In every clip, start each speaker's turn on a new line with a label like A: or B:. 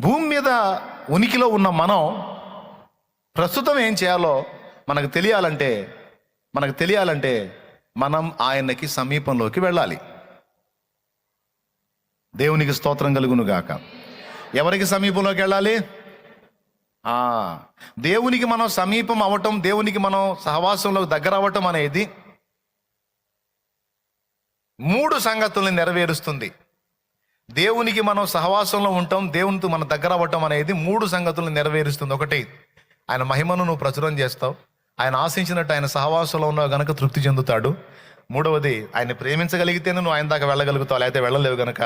A: భూమి మీద ఉనికిలో ఉన్న మనం ప్రస్తుతం ఏం చేయాలో మనకు తెలియాలంటే మనకు తెలియాలంటే మనం ఆయనకి సమీపంలోకి వెళ్ళాలి. దేవునికి స్తోత్రం కలుగును గాక. ఎవరికి సమీపంలోకి వెళ్ళాలి? దేవునికి మనం సమీపం అవ్వటం దేవునికి మనం సహవాసంలో దగ్గర అవ్వటం అనేది మూడు సంగతుల్ని నెరవేరుస్తుంది. దేవునికి మనం సహవాసంలో ఉంటాం దేవునితో మన దగ్గర అవ్వటం అనేది మూడు సంగతులను నెరవేరుస్తుంది. ఒకటి ఆయన మహిమను నువ్వు ప్రచురం చేస్తావు. ఆయన ఆశించినట్టు ఆయన సహవాసంలో ఉన్నావు గనక తృప్తి చెందుతాడు. మూడవది ఆయన ప్రేమించగలిగితే నువ్వు ఆయన దాకా వెళ్ళగలుగుతావు లేకపోతే వెళ్ళలేవు గనక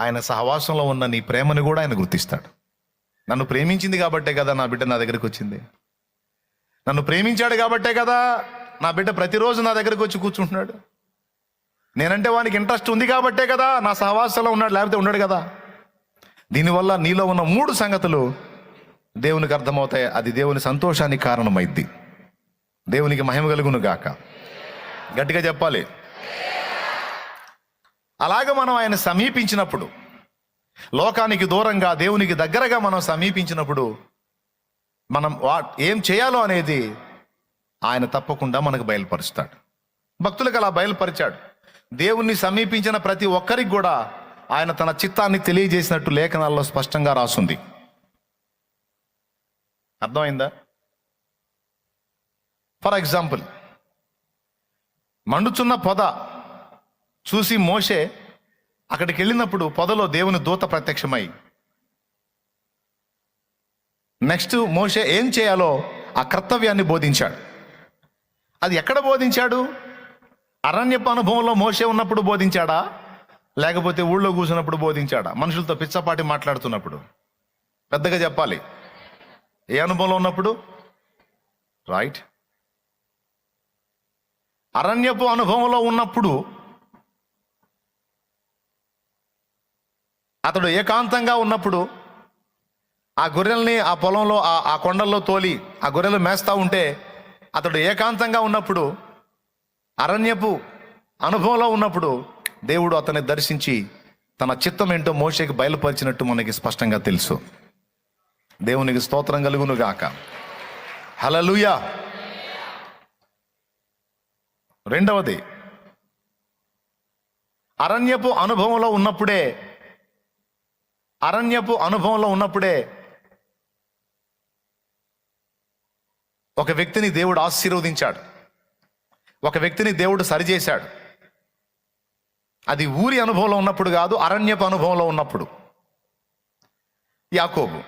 A: ఆయన సహవాసంలో ఉన్న నీ ప్రేమను కూడా ఆయన గుర్తిస్తాడు. నన్ను ప్రేమించింది కాబట్టే కదా నా బిడ్డ నా దగ్గరికి వచ్చింది. నన్ను ప్రేమించాడు కాబట్టే కదా నా బిడ్డ ప్రతిరోజు నా దగ్గరికి వచ్చి కూర్చుంటున్నాడు. నేనంటే వానికి ఇంట్రెస్ట్ ఉంది కాబట్టే కదా నా సహవాసంలో ఉన్నాడు లేకపోతే ఉన్నాడు కదా. దీనివల్ల నీలో ఉన్న మూడు సంగతులు దేవునికి అర్థమవుతాయి. అది దేవుని సంతోషానికి కారణమైద్ది. దేవునికి మహిమ కలుగును గాక. గట్టిగా చెప్పాలి. అలాగ మనం ఆయన సమీపించినప్పుడు లోకానికి దూరంగా దేవునికి దగ్గరగా మనం సమీపించినప్పుడు మనం వా ఏం చేయాలో అనేది ఆయన తప్పకుండా మనకు బయలుపరుస్తాడు. భక్తులకు అలా బయలుపరిచాడు. దేవుణ్ణి సమీపించిన ప్రతి ఒక్కరికి కూడా ఆయన తన చిత్తాన్ని తెలియజేసినట్టు లేఖనాల్లో స్పష్టంగా రాసుంది. అర్థమైందా? ఫర్ ఎగ్జాంపుల్ మండుచున్న పొద చూసి మోషే అక్కడికి వెళ్ళినప్పుడు పొదలో దేవుని దూత ప్రత్యక్షమై నెక్స్ట్ మోషే ఏం చేయాలో ఆ కర్తవ్యాన్ని బోధించాడు. అది ఎక్కడ బోధించాడు? అరణ్యపు అనుభవంలో మోసే ఉన్నప్పుడు బోధించాడా? లేకపోతే ఊళ్ళో కూర్చున్నప్పుడు బోధించాడా? మనుషులతో పిచ్చపాటి మాట్లాడుతున్నప్పుడు. పెద్దగా చెప్పాలి. ఏ అనుభవంలో ఉన్నప్పుడు? రైట్ అరణ్యపు అనుభవంలో ఉన్నప్పుడు అతడు ఏకాంతంగా ఉన్నప్పుడు ఆ గొర్రెల్ని ఆ పొలంలో ఆ ఆ కొండల్లో తోలి ఆ గొర్రెలు మేస్తూ ఉంటే అతడు ఏకాంతంగా ఉన్నప్పుడు అరణ్యపు అనుభవంలో ఉన్నప్పుడు దేవుడు అతన్ని దర్శించి తన చిత్తం ఏంటో మోషేకి బయలుపరిచినట్టు మనకి స్పష్టంగా తెలుసు. దేవునికి స్తోత్రం కలుగును గాక హలలుయా రెండవది అరణ్యపు అనుభవంలో ఉన్నప్పుడే అరణ్యపు అనుభవంలో ఉన్నప్పుడే ఒక వ్యక్తిని దేవుడు ఆశీర్వదించాడు. ఒక వ్యక్తిని దేవుడు సరిచేశాడు. అది ఊరి అనుభవంలో ఉన్నప్పుడు కాదు అరణ్యపు అనుభవంలో ఉన్నప్పుడు. యాకోబు.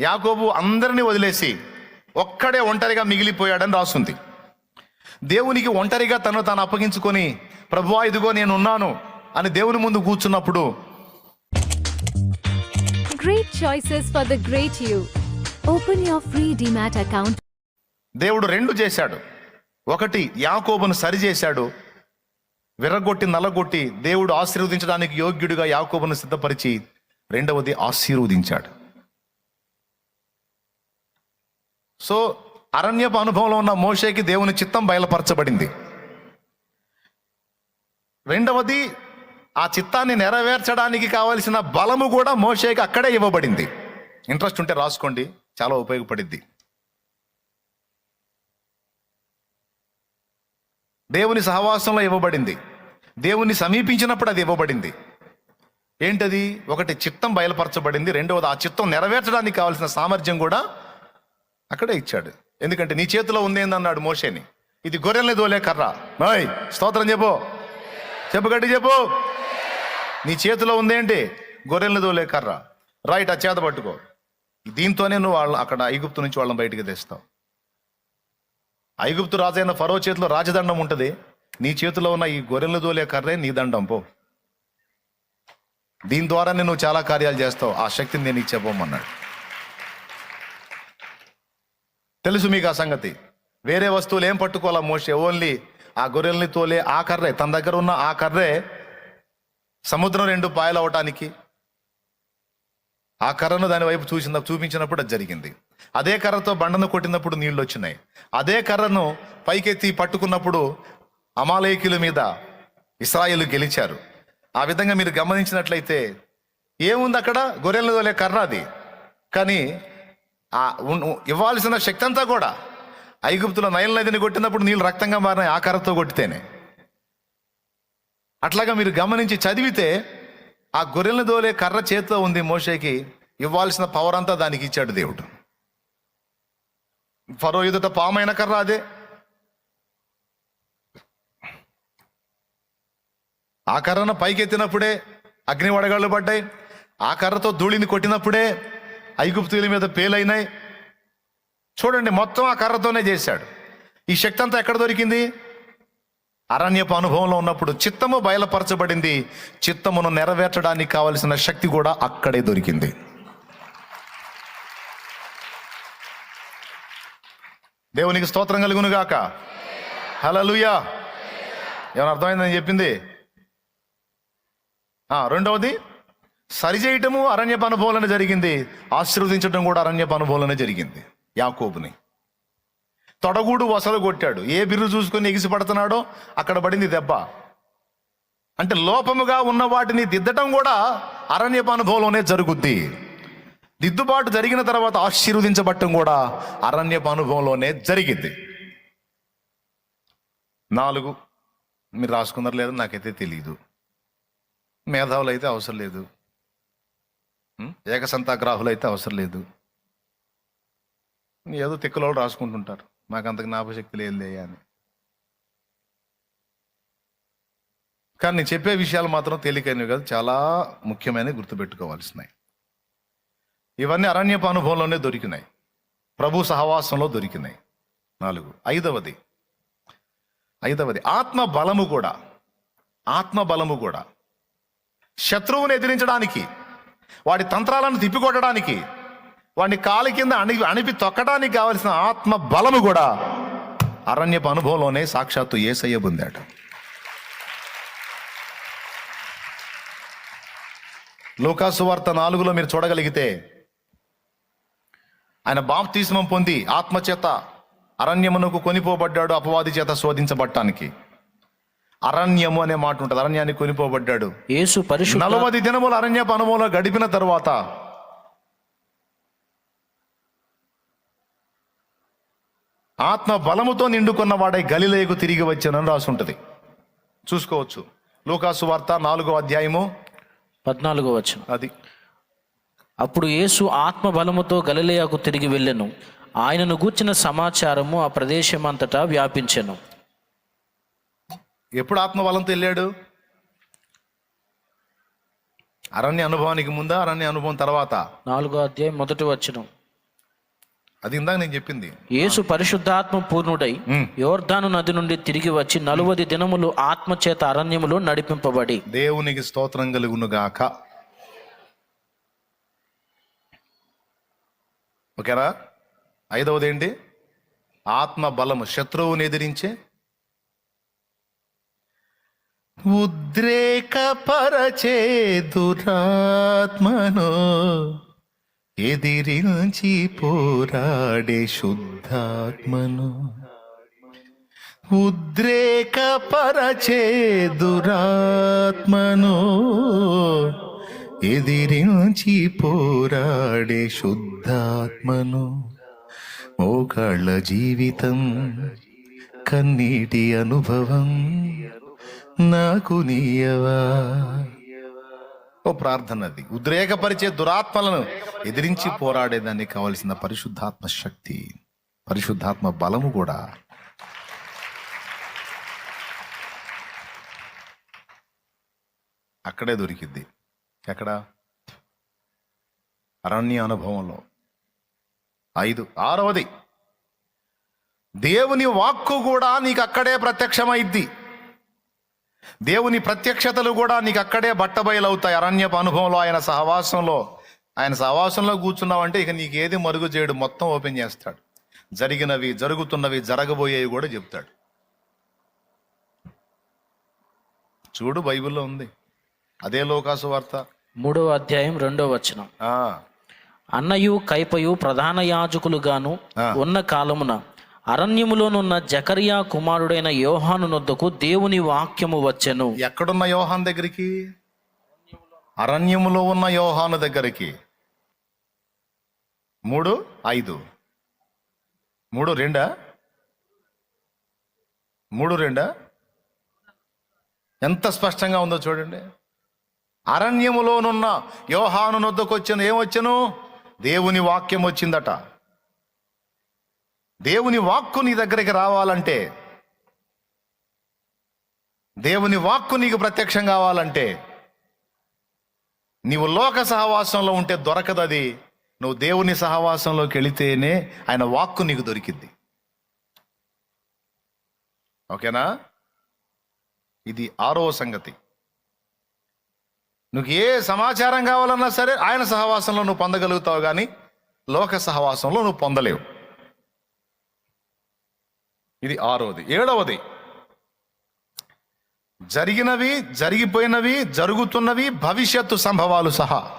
A: యాకోబు అందరినీ వదిలేసి ఒక్కడే ఒంటరిగా మిగిలిపోయాడని రాసుంది. దేవునికి ఒంటరిగా తను తాను అప్పగించుకొని ప్రభువా ఇదిగో నేను ఉన్నాను అని దేవుని ముందు కూర్చున్నప్పుడు దేవుడు రెండు చేశాడు. ఒకటి యాకోబును సరిచేశాడు. విర్రగొట్టి నల్లగొట్టి దేవుడు ఆశీర్వదించడానికి యోగ్యుడిగా యాకోబును సిద్ధపరిచి రెండవది ఆశీర్వదించాడు. సో అరణ్యపు అనుభవంలో ఉన్న మోషేకి దేవుని చిత్తం బయలుపరచబడింది. రెండవది ఆ చిత్తాన్ని నెరవేర్చడానికి కావలసిన బలము కూడా మోషేకి అక్కడే ఇవ్వబడింది. ఇంట్రెస్ట్ ఉంటే రాసుకోండి చాలా ఉపయోగపడింది దేవుని సహవాసంలో ఇవ్వబడింది. దేవుని సమీపించినప్పుడు అది ఇవ్వబడింది. ఏంటది? ఒకటి చిత్తం బయలుపరచబడింది. రెండవది ఆ చిత్తం నెరవేర్చడానికి కావాల్సిన సామర్థ్యం కూడా అక్కడే ఇచ్చాడు. ఎందుకంటే నీ చేతిలో ఉందేందన్నాడు మోషేని. ఇది గొర్రెల్ని దోలే కర్ర. మోయ్ స్తోత్రం చెప్పు. చెప్పు గట్టి చెప్పు. నీ చేతిలో ఉందేంటి గొర్రెల్ని దోలే కర్ర. రైట్ ఆ చేత పట్టుకో. దీంతోనే నువ్వు వాళ్ళ అక్కడ ఈగుప్తు నుంచి వాళ్ళని బయటికి తెస్తావు. ఐగుప్తు రాజైన ఫరో చేతిలో రాజదండం ఉంటుంది. నీ చేతిలో ఉన్న ఈ గొర్రెలు దోలే కర్రే నీ దండం పో. దీని ద్వారానే నువ్వు చాలా కార్యాలు చేస్తావు. ఆ శక్తిని నేను ఇచ్చేపోమన్నాడు తెలుసు మీకు ఆ సంగతి. వేరే వస్తువులు ఏం పట్టుకోవాలా మోసే ఓన్లీ ఆ గొర్రెల్ని తోలే ఆ కర్రే. తన దగ్గర ఉన్న ఆ కర్రే సముద్రం రెండు పాయలు అవటానికి ఆ కర్రను దాని వైపు చూసిన చూపించినప్పుడు అది జరిగింది. అదే కర్రతో బండను కొట్టినప్పుడు నీళ్ళు వచ్చినాయి. అదే కర్రను పైకెత్తి పట్టుకున్నప్పుడు అమాలయకుల మీద ఇస్రాయిలు గెలిచారు. ఆ విధంగా మీరు గమనించినట్లయితే ఏముంది అక్కడ? గొర్రెలను తోలే కర్ర అది. కానీ ఆ ఇవ్వాల్సిన శక్తి అంతా కూడా ఐగుప్తులో నైల్ నదిని కొట్టినప్పుడు నీళ్ళు రక్తంగా మారినాయి ఆ కర్రతో కొట్టితేనే. అట్లాగా మీరు గమనించి చదివితే ఆ గొర్రెలను దోలే కర్ర చేతిలో ఉంది మోషేకి ఇవ్వాల్సిన పవర్ అంతా దానికి ఇచ్చాడు దేవుడు. ఫరో ఎదుట పామైన కర్ర అదే. ఆ కర్రను పైకెత్తినప్పుడే అగ్ని వడగాళ్ళు పడ్డాయి. ఆ కర్రతో ధూళిని కొట్టినప్పుడే ఐగుప్తుల మీద పేలైనాయి. చూడండి మొత్తం ఆ కర్రతోనే చేశాడు. ఈ శక్తి అంతా ఎక్కడ దొరికింది? అరణ్యపు అనుభవంలో ఉన్నప్పుడు చిత్తము బయలుపరచబడింది. చిత్తమును నెరవేర్చడానికి కావలసిన శక్తి కూడా అక్కడే దొరికింది. దేవునికి స్తోత్రం కలుగును గాక హలలుయా ఏమైనా అర్థమైందని చెప్పింది? రెండవది సరిచేయటము అరణ్యపు అనుభవంలోనే జరిగింది. ఆశీర్వదించడం కూడా అరణ్యపు అనుభవంలోనే జరిగింది యాకోబుని. తొడగూడు వసలు కొట్టాడు. ఏ బిర్రు చూసుకొని ఎగిసి పడుతున్నాడో అక్కడ పడింది దెబ్బ. అంటే లోపముగా ఉన్న వాటిని దిద్దటం కూడా అరణ్యపు అనుభవంలోనే జరుగుద్ది. దిద్దుబాటు జరిగిన తర్వాత ఆశీర్వదించబట్టం కూడా అరణ్యపు అనుభవంలోనే జరిగింది. నాలుగు మీరు రాసుకున్నారు లేదో నాకైతే తెలియదు మేధావులు అయితే అవసరం లేదు. ఏకసంతాగ్రాహులు అయితే అవసరం లేదు. ఏదో తిక్కలో రాసుకుంటుంటారు. మాకు అంత జ్ఞాపశక్తి లేదులే అని. కానీ నేను చెప్పే విషయాలు మాత్రం తేలికైనవి కాదు చాలా ముఖ్యమైనవి గుర్తుపెట్టుకోవాల్సినవి. ఇవన్నీ అరణ్యపు అనుభవంలోనే దొరికినాయి. ప్రభు సహవాసంలో దొరికినాయి. నాలుగు. ఐదవది. ఐదవది. ఆత్మ బలము కూడా. ఆత్మ బలము కూడా. శత్రువుని ఎదిరించడానికి వాడి తంత్రాలను తిప్పికొట్టడానికి వాడిని కాలి కింద అణి అణిపి తొక్కడానికి కావలసిన ఆత్మ బలము కూడా అరణ్యపు అనుభవంలోనే సాక్షాత్తు ఏసయ్య పొందాడు. లోకాసు వార్త నాలుగులో మీరు చూడగలిగితే ఆయన బాప్తిస్మం పొంది ఆత్మచేత అరణ్యమునకు కొనిపోబడ్డాడు అపవాది చేత శోధించబట్టానికి అరణ్యము అనే మాట ఉంటుంది అరణ్యాన్ని కొనిపోబడ్డాడు.
B: యేసు పరిశుద్ధ
A: నలభై దినముల అరణ్యపు అనుభవంలో గడిపిన తరువాత ఆత్మ బలముతో నిండుకున్న వాడై గలిలేకు తిరిగి వచ్చానని రాసుంటది చూసుకోవచ్చు. లూకాసు వార్త నాలుగో అధ్యాయము
B: పద్నాలుగో వచనం.
A: అది.
B: అప్పుడు యేసు ఆత్మ బలముతో గలిలయకు తిరిగి వెళ్ళెను. ఆయనను గూర్చిన సమాచారము ఆ ప్రదేశమంతటా వ్యాపించెను.
A: ఎప్పుడు ఆత్మ బలంతో వెళ్ళాడు? అరణ్య అనుభవానికి ముందా అరణ్య అనుభవం తర్వాత?
B: నాలుగో అధ్యాయం మొదటి వచనం.
A: అది ఇందాక నేను చెప్పింది.
B: యేసు పరిశుద్ధాత్మ పూర్ణుడై. యోర్ధాను నది నుండి తిరిగి వచ్చి నలువది దినములు ఆత్మ చేత అరణ్యములో నడిపింపబడి.
A: దేవునికి స్తోత్రం కలుగును ఓకేనా? ఐదవది ఏంటి ఆత్మ బలము శత్రువుని ఎదిరించే ఉద్రేకపరచే దురాత్మను ఎదిరించి పోరాడే శుద్ధాత్మను ఉద్రేకపరచే దురాత్మను ఎదిరించి పోరాడే శుద్ధ శుద్ధాత్మను మోకాళ్ళ జీవితం కన్నీటి అనుభవం నాకు నీయవా? ఓ ప్రార్థన అది. ఉద్రేకపరిచే దురాత్మలను ఎదిరించి పోరాడేదానికి కావలసిన పరిశుద్ధాత్మ శక్తి పరిశుద్ధాత్మ బలము కూడా. అక్కడే దొరికింది ఎక్కడ? అరణ్య అనుభవంలో. ఐదు. ఆరవది. దేవుని వాక్కు కూడా నీకు అక్కడే ప్రత్యక్షమైద్ది. దేవుని ప్రత్యక్షతలు కూడా నీకు అక్కడే బట్టబయలవుతాయి. అరణ్యపు అనుభవంలో ఆయన సహవాసంలో ఆయన సహవాసంలో కూర్చున్నావంటే ఇక నీకు ఏది మరుగు చేయడు మొత్తం ఓపెన్ చేస్తాడు. జరిగినవి జరుగుతున్నవి జరగబోయేవి కూడా చెప్తాడు. చూడు బైబిల్లో ఉంది. అదే లోకాసు వార్త.
B: మూడవ అధ్యాయం రెండో వచనం. అన్నయు కైపయు ప్రధాన యాజకులుగాను ఉన్న కాలమున అరణ్యములోనున్న జకరియా కుమారుడైన యోహాను నొద్దకు దేవుని వాక్యము వచ్చెను.
A: ఎక్కడున్న యోహాన్ దగ్గరికి? అరణ్యములో ఉన్న యోహాను దగ్గరికి. మూడు ఐదు. మూడు రెండా? మూడు రెండా? ఎంత స్పష్టంగా ఉందో చూడండి. అరణ్యములోనున్న యోహాను నొద్దకు వచ్చిన. ఏమొచ్చను దేవుని వాక్యం వచ్చిందట. దేవుని వాక్కు నీ దగ్గరికి రావాలంటే దేవుని వాక్కు నీకు ప్రత్యక్షం కావాలంటే నీవు లోక సహవాసంలో ఉంటే దొరకదు అది నువ్వు దేవుని సహవాసంలోకి వెళితేనే ఆయన వాక్కు నీకు దొరికింది ఓకేనా? ఇది ఆరో సంగతి. నువ్వు ఏ సమాచారం కావాలన్నా సరే ఆయన సహవాసంలో నువ్వు పొందగలుగుతావు కానీ లోక సహవాసంలో నువ్వు పొందలేవు. ఇది ఆరోది. ఏడవది. జరిగినవి జరిగిపోయినవి జరుగుతున్నవి భవిష్యత్తు సంభవాలు సహా.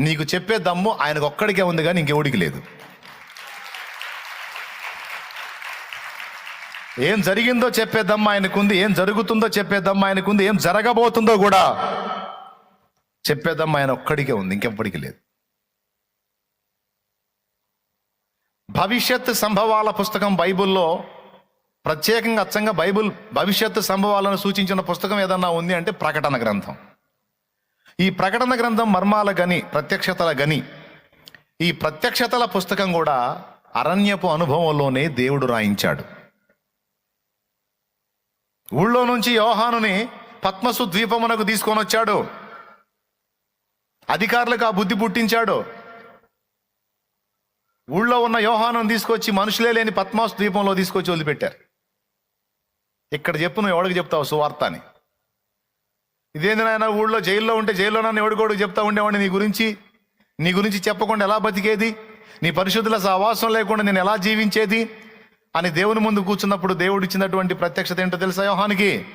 A: నీకు చెప్పే దమ్ము ఆయనకు ఒక్కడికే ఉంది కానీ ఇంకెవడికి లేదు. ఏం జరిగిందో చెప్పే దమ్మ ఆయనకుంది ఏం జరుగుతుందో చెప్పే ఆయనకుంది ఏం జరగబోతుందో కూడా చెప్పే ఆయన ఒక్కడికే ఉంది ఇంకెప్పటికీ లేదు. భవిష్యత్ సంభవాల పుస్తకం బైబిల్లో ప్రత్యేకంగా అచ్చంగా బైబిల్ భవిష్యత్తు సంభవాలను సూచించిన పుస్తకం ఏదన్నా ఉంది అంటే ప్రకటన గ్రంథం. ఈ ప్రకటన గ్రంథం మర్మాల గని ప్రత్యక్షతల గని. ఈ ప్రత్యక్షతల పుస్తకం కూడా అరణ్యపు అనుభవంలోనే దేవుడు రాయించాడు. ఊళ్ళో నుంచి యోహానుని పద్మసు ద్వీపమునకు తీసుకొని వచ్చాడు. అధికారులకు ఆ బుద్ధి పుట్టించాడు. ఊళ్ళో ఉన్న యోహాను తీసుకొచ్చి మనుషులే లేని పద్మాసు ద్వీపంలో తీసుకొచ్చి వదిలిపెట్టారు. ఇక్కడ చెప్పు నువ్వు ఎవడికి చెప్తావు సువార్త అని ఇదేంది నాయన ఊళ్ళో జైల్లో ఉంటే జైల్లో నన్ను ఎవడికోడికి చెప్తా ఉండేవాడిని నీ గురించి? నీ గురించి చెప్పకుండా ఎలా బతికేది? నీ పరిశుద్ధుల సహవాసం లేకుండా నేను ఎలా జీవించేది? అని దేవుని ముందు కూర్చున్నప్పుడు దేవుడు ఇచ్చినటువంటి ప్రత్యక్షత ఏంటో తెలుసా యోహానికి?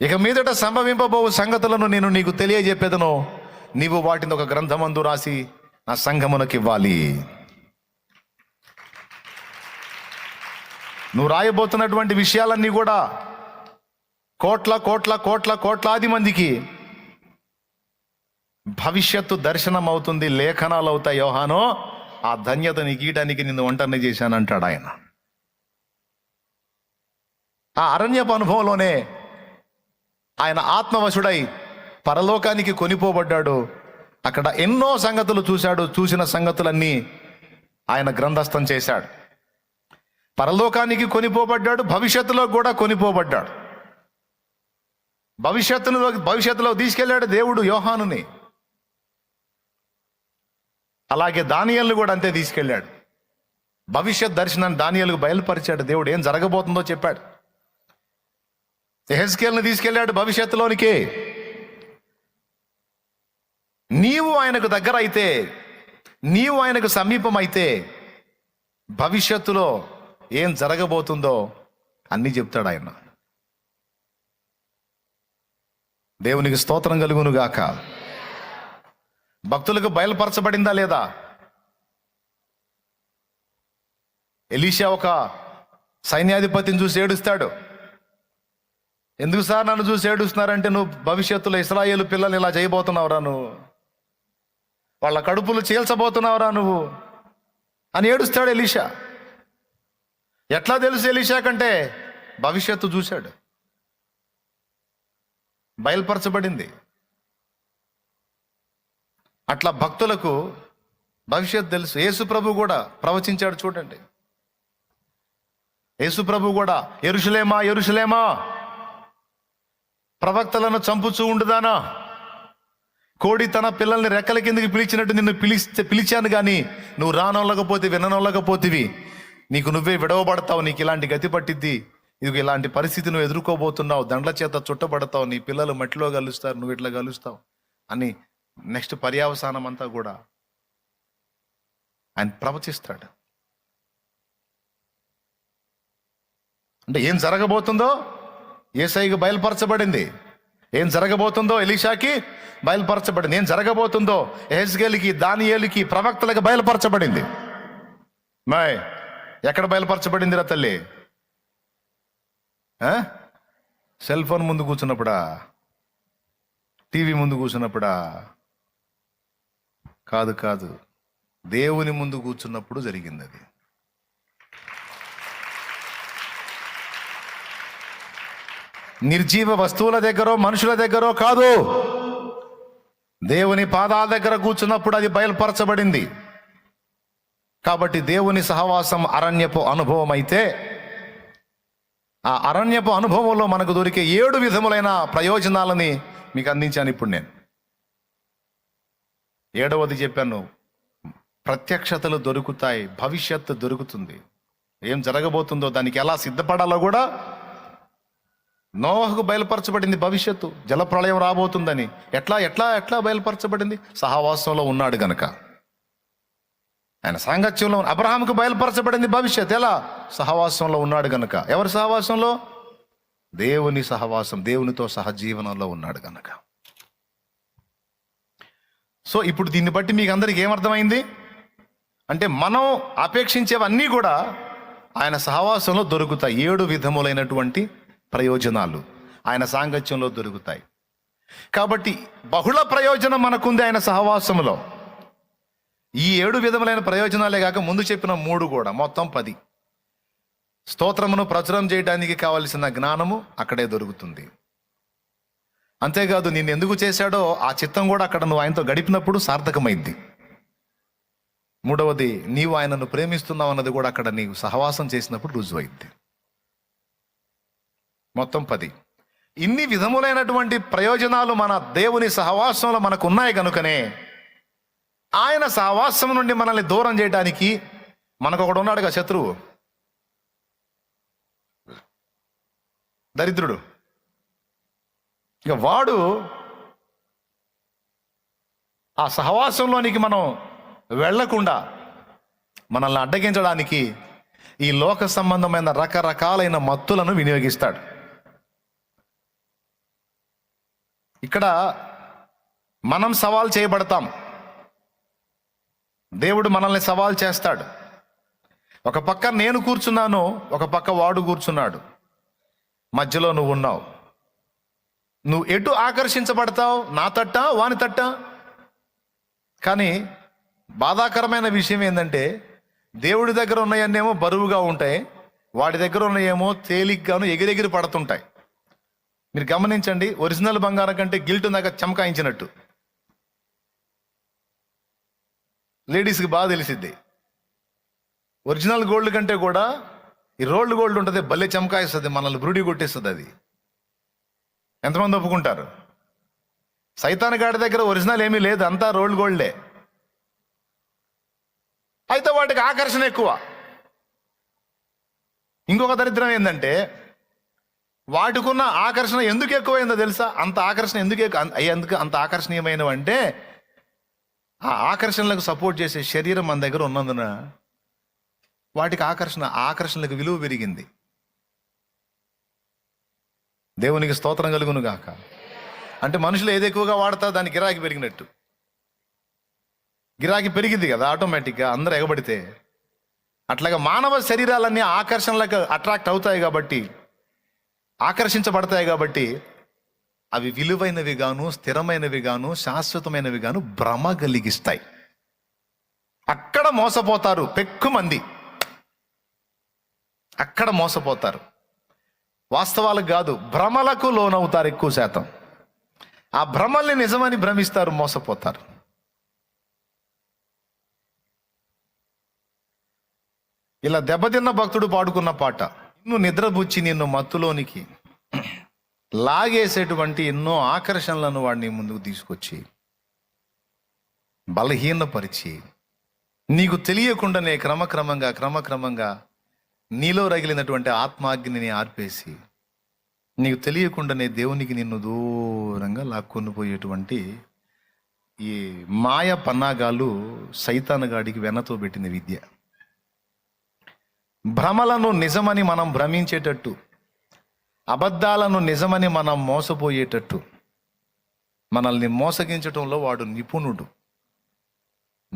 A: ఇక మీదట సంభవింపబోవు సంగతులను నేను నీకు తెలియజెప్పేదను. నీవు వాటిని ఒక గ్రంథమందు రాసి నా సంఘమునకు ఇవ్వాలి. నువ్వు రాయబోతున్నటువంటి విషయాలన్నీ కూడా కోట్ల కోట్ల కోట్ల కోట్లాది మందికి భవిష్యత్తు దర్శనం అవుతుంది లేఖనాలు అవుతాయి యోహానో. ఆ ధన్యతని నీకు గీయడానికి నిన్ను ఒంటరిని చేశానంటాడు ఆయన. ఆ అరణ్యపు అనుభవంలోనే ఆయన ఆత్మవశుడై పరలోకానికి కొనిపోబడ్డాడు. అక్కడ ఎన్నో సంగతులు చూశాడు చూసిన సంగతులన్నీ ఆయన గ్రంథస్థం చేశాడు. పరలోకానికి కొనిపోబడ్డాడు భవిష్యత్తులో కూడా కొనిపోబడ్డాడు. భవిష్యత్తులో భవిష్యత్తులో తీసుకెళ్ళాడు దేవుడు యోహానుని. అలాగే దానియల్ని కూడా అంతే తీసుకెళ్ళాడు. భవిష్యత్ దర్శనాన్ని దానియలకు బయలుపరిచాడు దేవుడు. ఏం జరగబోతుందో చెప్పాడు. ఎహెస్కేల్ని తీసుకెళ్ళాడు భవిష్యత్తులోనికి. నీవు ఆయనకు దగ్గర అయితే నీవు ఆయనకు సమీపం అయితే భవిష్యత్తులో ఏం జరగబోతుందో అన్నీ చెప్తాడు ఆయన. దేవునికి స్తోత్రం కలుగును గాక భక్తులకు బయలుపరచబడిందా లేదా? ఎలీషా ఒక సైన్యాధిపతిని చూసి ఏడుస్తాడు. ఎందుకు సార్ నన్ను చూసి ఏడుస్తున్నారంటే నువ్వు భవిష్యత్తులో ఇస్రాయేలు పిల్లలు ఇలా చేయబోతున్నావురా నువ్వు? వాళ్ళ కడుపులు చీల్చబోతున్నావురా నువ్వు? అని ఏడుస్తాడు ఎలీషా. ఎట్లా తెలుసు ఎలీషా కంటే? భవిష్యత్తు చూశాడు. బయలుపరచబడింది. అట్లా భక్తులకు భవిష్యత్తు తెలుసు. యేసుప్రభు కూడా ప్రవచించాడు చూడండి. యేసుప్రభు కూడా ఎరుషులేమా ఎరుషులేమా? ప్రవక్తలను చంపుచూ ఉండుదానా? కోడి తన పిల్లల్ని రెక్కల కిందకి పిలిచినట్టు నిన్ను పిలిస్తే పిలిచాను కానీ నువ్వు రానొల్లకపోతే విననొల్లకపోతివి నీకు నువ్వే విడవబడతావు నీకు ఇలాంటి గతి పట్టిద్ది. ఇది ఇలాంటి పరిస్థితి నువ్వు ఎదుర్కోబోతున్నావు. దండ్ల చేత చుట్టబడతావు. నీ పిల్లలు మట్టిలో కలుస్తారు నువ్వు ఇట్లా కలుస్తావు అని నెక్స్ట్ పర్యావసానం అంతా కూడా ఆయన ప్రవచిస్తాడు. అంటే ఏం జరగబోతుందో ఏసైకి బయలుపరచబడింది. ఏం జరగబోతుందో ఎలీషాకి బయలుపరచబడింది. ఏం జరగబోతుందో ఎహెజ్గేలికి దానియేలుకి ప్రవక్తలకు బయలుపరచబడింది. మాయ్ ఎక్కడ బయలుపరచబడిందిరా తల్లి? ఆ? సెల్ ఫోన్ ముందు కూర్చున్నప్పుడా? టీవీ ముందు కూర్చున్నప్పుడా? కాదు కాదు. దేవుని ముందు కూర్చున్నప్పుడు జరిగింది అది నిర్జీవ వస్తువుల దగ్గర మనుషుల దగ్గర కాదు. దేవుని పాదాల దగ్గర కూర్చున్నప్పుడు అది బయలుపరచబడింది. కాబట్టి దేవుని సహవాసం అరణ్యపు అనుభవం అయితే ఆ అరణ్యపు అనుభవంలో మనకు దొరికే ఏడు విధములైన ప్రయోజనాలని మీకు అందించాను ఇప్పుడు నేను. ఏడవది చెప్పాను ప్రత్యక్షతలు దొరుకుతాయి భవిష్యత్తు దొరుకుతుంది. ఏం జరగబోతుందో దానికి ఎలా సిద్ధపడాలో కూడా నోహకు బయలుపరచబడింది భవిష్యత్తు జలప్రళయం రాబోతుందని. ఎట్లా ఎట్లా ఎట్లా బయలుపరచబడింది? సహవాసంలో ఉన్నాడు గనక. ఆయన సాంగత్యంలో అబ్రహాంకు బయలుపరచబడింది భవిష్యత్ ఎలా? సహవాసంలో ఉన్నాడు గనక. ఎవరి సహవాసంలో? దేవుని సహవాసం దేవునితో సహజీవనంలో ఉన్నాడు గనక. సో ఇప్పుడు దీన్ని బట్టి మీకు అందరికి ఏమర్థమైంది? అంటే మనం అపేక్షించేవన్నీ కూడా ఆయన సహవాసంలో దొరుకుతాయి. ఏడు విధములైనటువంటి ప్రయోజనాలు ఆయన సాంగత్యంలో దొరుకుతాయి. కాబట్టి బహుళ ప్రయోజనం మనకుంది ఆయన సహవాసంలో. ఈ ఏడు విధములైన ప్రయోజనాలే కాక ముందు చెప్పిన మూడు కూడా మొత్తం పది. స్తోత్రమును ప్రచురం చేయడానికి కావలసిన జ్ఞానము అక్కడే దొరుకుతుంది. అంతేకాదు నిన్ను ఎందుకు చేశాడో ఆ చిత్తం కూడా అక్కడ నువ్వు ఆయనతో గడిపినప్పుడు సార్థకమైంది. మూడవది నీవు ఆయనను ప్రేమిస్తున్నావు అన్నది కూడా అక్కడ నీవు సహవాసం చేసినప్పుడు రుజువైంది. మొత్తం పది. ఇన్ని విధములైనటువంటి ప్రయోజనాలు మన దేవుని సహవాసంలో మనకు ఉన్నాయి కనుకనే ఆయన సహవాసం నుండి మనల్ని దూరం చేయడానికి మనకు ఒకడు ఉన్నాడుగా శత్రువు. దరిద్రుడు. ఇక వాడు ఆ సహవాసంలోనికి మనం వెళ్ళకుండా మనల్ని అడ్డగించడానికి ఈ లోక సంబంధమైన రకరకాలైన మత్తులను వినియోగిస్తాడు. ఇక్కడ మనం సవాల్ చేయబడతాం. దేవుడు మనల్ని సవాల్ చేస్తాడు. ఒక పక్క నేను కూర్చున్నాను ఒక పక్క వాడు కూర్చున్నాడు. మధ్యలో నువ్వు ఉన్నావు నువ్వు ఎటు ఆకర్షించబడతావు? నా తట్ట? వాని తట్ట? కానీ బాధాకరమైన విషయం ఏంటంటే దేవుడి దగ్గర ఉన్నాయన్నేమో బరువుగా ఉంటాయి వాడి దగ్గర ఉన్నాయేమో తేలిగ్గాను ఎగిరెగిరి పడుతుంటాయి. మీరు గమనించండి ఒరిజినల్ బంగారం కంటే గిల్ట్ దాకా చమకాయించినట్టు. లేడీస్కి బాగా తెలిసిద్ది. ఒరిజినల్ గోల్డ్ కంటే కూడా ఈ రోల్డ్ గోల్డ్ ఉంటుంది భలే చమకాయిస్తుంది మనల్ని బ్రూడి కొట్టేస్తుంది అది. ఎంతమంది ఒప్పుకుంటారు? సైతాన్ గాడి దగ్గర ఒరిజినల్ ఏమీ లేదు అంతా రోల్డ్ గోల్డే. అయితే వాటికి ఆకర్షణ ఎక్కువ. ఇంకొక దరిద్రం ఏంటంటే వాటికున్న ఆకర్షణ ఎందుకు ఎక్కువైందో తెలుసా? అంత ఆకర్షణ ఎందుకు ఎక్కువ ఎందుకు అంత ఆకర్షణీయమైనవి అంటే ఆ ఆకర్షణలకు సపోర్ట్ చేసే శరీరం మన దగ్గర ఉన్నందున వాటికి ఆకర్షణ ఆకర్షణలకు విలువ పెరిగింది. దేవునికి స్తోత్రం కలుగును గాక. అంటే మనుషులు ఏది ఎక్కువగా వాడతా దాని గిరాకీ పెరిగినట్టు. గిరాకీ పెరిగింది కదా ఆటోమేటిక్గా అందరూ ఎగబడితే. అట్లాగా మానవ శరీరాలన్నీ ఆకర్షణలకు అట్రాక్ట్ అవుతాయి కాబట్టి ఆకర్షించబడతాయి కాబట్టి అవి విలువైనవి గాను స్థిరమైనవి గాను శాశ్వతమైనవి గాను భ్రమ కలిగిస్తాయి. అక్కడ మోసపోతారు పెక్కు మంది. అక్కడ మోసపోతారు. వాస్తవాలకు కాదు భ్రమలకు లోనవుతారు ఎక్కువ శాతం. ఆ భ్రమల్ని నిజమని భ్రమిస్తారు మోసపోతారు. ఇలా దెబ్బతిన్న భక్తుడు పాడుకున్న పాట నిన్ను నిద్రబుచ్చి నిన్ను మత్తులోనికి లాగేసేటువంటి ఎన్నో ఆకర్షణలను వాడిని ముందుకు తీసుకొచ్చి బలహీనపరిచి నీకు తెలియకుండానే క్రమక్రమంగా క్రమక్రమంగా నీలో రగిలినటువంటి ఆత్మాగ్నిని ఆర్పేసి నీకు తెలియకుండానే దేవునికి నిన్ను దూరంగా లాక్కొని పోయేటువంటి ఈ మాయ పన్నాగాలు సైతానగాడికి వెనతో పెట్టిన విద్య. భ్రమలను నిజమని మనం భ్రమించేటట్టు అబద్ధాలను నిజమని మనం మోసపోయేటట్టు మనల్ని మోసగించటంలో వాడు నిపుణుడు.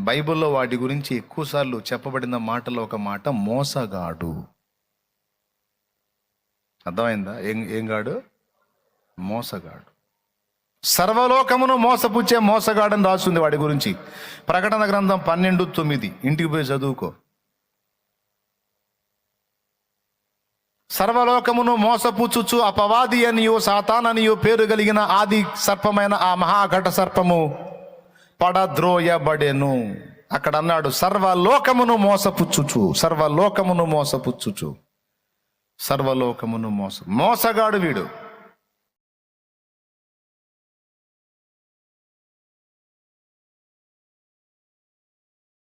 A: బైబిల్లో వాటి గురించి ఎక్కువసార్లు చెప్పబడిన మాటలో ఒక మాట మోసగాడు. అర్థమైందా? ఏం ఏం గాడు? మోసగాడు. సర్వలోకమును మోసపుచ్చే మోసగాడని రాస్తుంది వాడి గురించి. ప్రకటన గ్రంథం పన్నెండు తొమ్మిది. ఇంటికి పోయి చదువుకో. సర్వలోకమును మోసపుచ్చుచు అపవాది అనియు సాతాననియు పేరు కలిగిన ఆది సర్పమైన ఆ మహాఘట సర్పము పడద్రోయబడెను. అక్కడ అన్నాడు సర్వలోకమును మోసపుచ్చుచు సర్వలోకమును మోసపుచ్చుచు సర్వలోకమును మోస మోసగాడు వీడు.